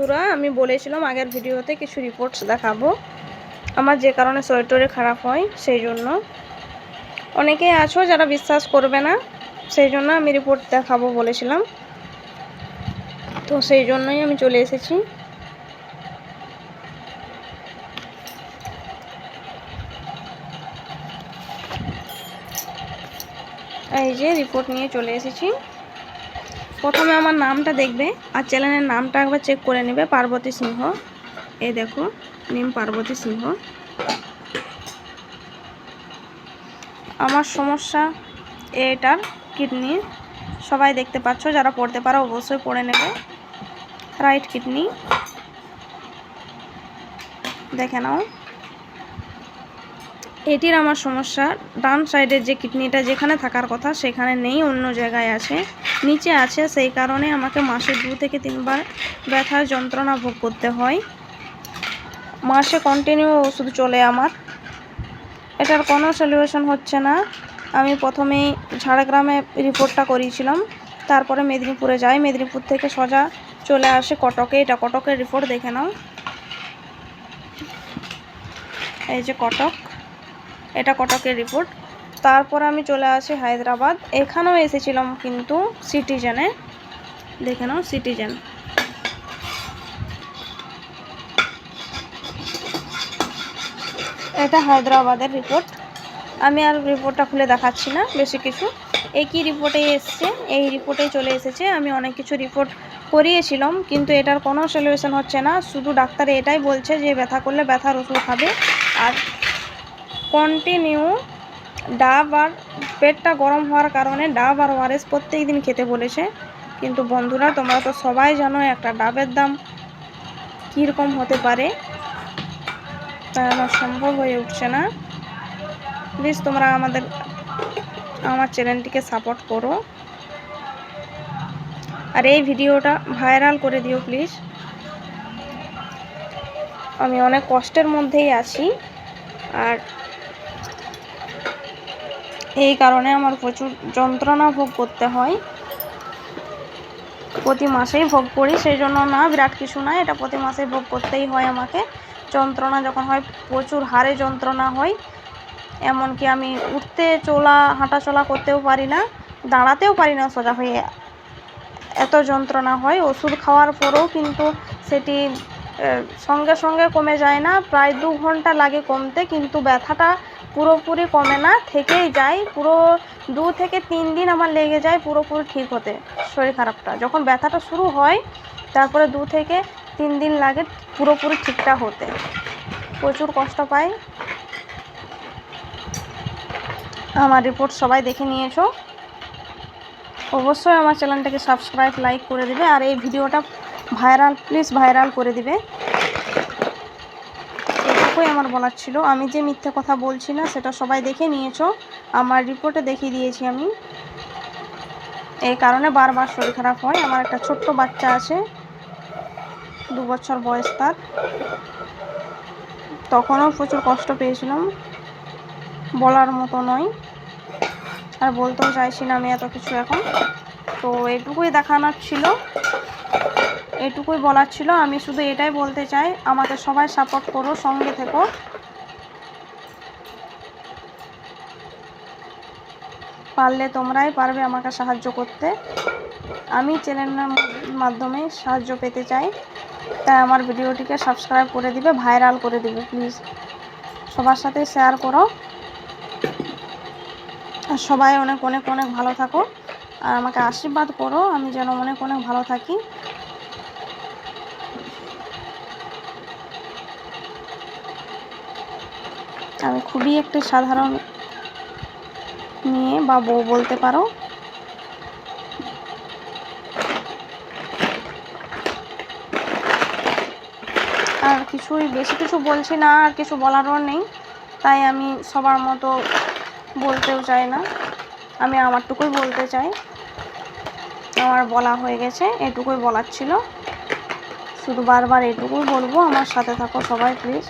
বন্ধুরা, আমি বলেছিলাম আগের ভিডিওতে কিছু রিপোর্টস দেখাবো। আমার যে কারণে সোয়েটারে খারাপ হয়, সেই জন্য। অনেকেই আছো যারা বিশ্বাস করবে না, সেই জন্য আমি রিপোর্ট দেখাবো বলেছিলাম। তো সেই জন্যই আমি চলে এসেছি। এই যে রিপোর্ট নিয়ে চলে এসেছি। প্রথমে আমার নামটা দেখবে আর চ্যানেলের নামটা একবার চেক করে নেবে, পার্বতী সিংহ। এই দেখো, নিম পার্বতী সিংহ। আমার সমস্যা এটার কিডনি। সবাই দেখতে পাচ্ছ, যারা পড়তে পারো অবশ্যই পড়ে নেবে। রাইট কিডনি দেখে নাও। এটির আমার সমস্যা। ডান সাইডের যে কিডনিটা যেখানে থাকার কথা সেখানে নেই, অন্য জায়গায় আছে। নিচে আছে, সেই কারণে আমাকে মাসে দু থেকে তিনবার ব্যথার যন্ত্রণা ভোগ করতে হয়। মাসে কন্টিনিউ ওষুধ চলে আমার। এটার কোনো সলিউশন হচ্ছে না। আমি প্রথমেই ঝাড়গ্রামে রিপোর্টটা করিয়েছিলাম। তারপরে মেদিনীপুরে যাই। মেদিনীপুর থেকে সোজা চলে আসে কটকে। এটা কটকের রিপোর্ট দেখে নাও। এই যে কটক। এটা কটকের রিপোর্ট তারপর আমি চলে আসি হায়দ্রাবাদ। এখানেও এসেছিলাম কিন্তু সিটিজেনে দেখে নাও সিটিজেন এটা হায়দ্রাবাদের রিপোর্ট আমি আর রিপোর্টটা খুলে দেখাচ্ছি না, বেশি কিছু। একই রিপোর্টেই এসছে। এই রিপোর্টেই চলে এসেছে। আমি অনেক কিছু রিপোর্ট করিয়েছিলাম, কিন্তু এটার কোনো সলিউশন হচ্ছে না। শুধু ডাক্তার এটাই বলছে যে ব্যথা করলে ব্যথার ওষুধ খাবে। আর কন্টিনিউ ডাব আর পেটটা গরম হওয়ার কারণে ডাব আর ওয়ারেস প্রত্যেক দিন খেতে বলেছে। কিন্তু বন্ধুরা, তোমরা তো সবাই জানো একটা ডাবের দাম কীরকম হতে পারে। তা আমার সম্ভব হয়ে উঠছে না। প্লিজ তোমরা আমাদের, আমার চ্যানেলটিকে সাপোর্ট করো। আর এই ভিডিওটা ভাইরাল করে দিও প্লিজ। আমি অনেক কষ্টের মধ্যেই আছি। আর এই কারণে আমার প্রচুর যন্ত্রণা ভোগ করতে হয়। প্রতি মাসেই ভোগ করি সেই জন্য না, বিরাট কিছু না, এটা প্রতি মাসেই ভোগ করতেই হয় আমাকে। যন্ত্রণা যখন হয়, প্রচুর হারে যন্ত্রণা হয়। এমনকি আমি উঠতে চলা হাঁটা চলা করতেও পারি না, দাঁড়াতেও পারি না সোজা হয়ে। এত যন্ত্রণা হয়, ওষুধ খাওয়ার পরেও কিন্তু সেটি সঙ্গে সঙ্গে কমে যায় না। প্রায় দু ঘণ্টা লাগে কমতে, কিন্তু ব্যথাটা পুরোপুরি কমে না, থেকেই যায়। পুরো দু থেকে তিন দিন আমার লেগে যায় পুরোপুরি ঠিক হতে, শরীর খারাপটা। যখন ব্যথাটা শুরু হয়, তারপরে দু থেকে তিন দিন লাগে পুরোপুরি ঠিকঠাক হতে। প্রচুর কষ্ট পাই। আমার রিপোর্ট সবাই দেখে নিয়েছো। অবশ্যই আমার চ্যানেলটাকে সাবস্ক্রাইব, লাইক করে দিবে। আর এই ভিডিওটা ভাইরাল, প্লিজ ভাইরাল করে দিবে। এটুকুই আমার বলার ছিল। আমি যে মিথ্যে কথা বলছি না, সেটা সবাই দেখে নিয়েছো। আমার রিপোর্টে দেখিয়ে দিয়েছি আমি। এই কারণে বারবার শরীর খারাপ হয়। আমার একটা ছোট্ট বাচ্চা আছে, দু বছর বয়স তার। তখনও প্রচুর কষ্ট পেয়েছিলাম। বলার মতো নয়। আর বলতেও চাইছি না আমি এত কিছু এখন। তো এটুকুই দেখানোর ছিল। এটুকুই বলার ছিল। আমি শুধু এটাই বলতে চাই আমাকে সবাই সাপোর্ট করো, সঙ্গে থেকো। পারলে তোমরাই পারবে আমাকে সাহায্য করতে। আমি চ্যানেলের মাধ্যমে সাহায্য পেতে চাই, তাই আমার ভিডিওটিকে সাবস্ক্রাইব করে দিবে ভাইরাল করে দিবে প্লিজ সবার সাথে শেয়ার করো। আর সবাই অনেক অনেক অনেক ভালো থাকো। আর আমাকে আশীর্বাদ করো, আমি যেন অনেক অনেক ভালো থাকি। আমি খুবই একটি সাধারণ মেয়ে বা বউ বলতে পারো। আর কিছুই, বেশি কিছু বলছি না, আর কিছু বলারও নেই। তাই আমি সবার মতো বলতেও চাই না। আমি আমারটুকুই বলতে চাই। আমার বলা হয়ে গেছে, এটুকুই বলার ছিল। শুধু বারবার এটুকুই বলব। আমার সাথে থাকো সবাই, প্লিজ।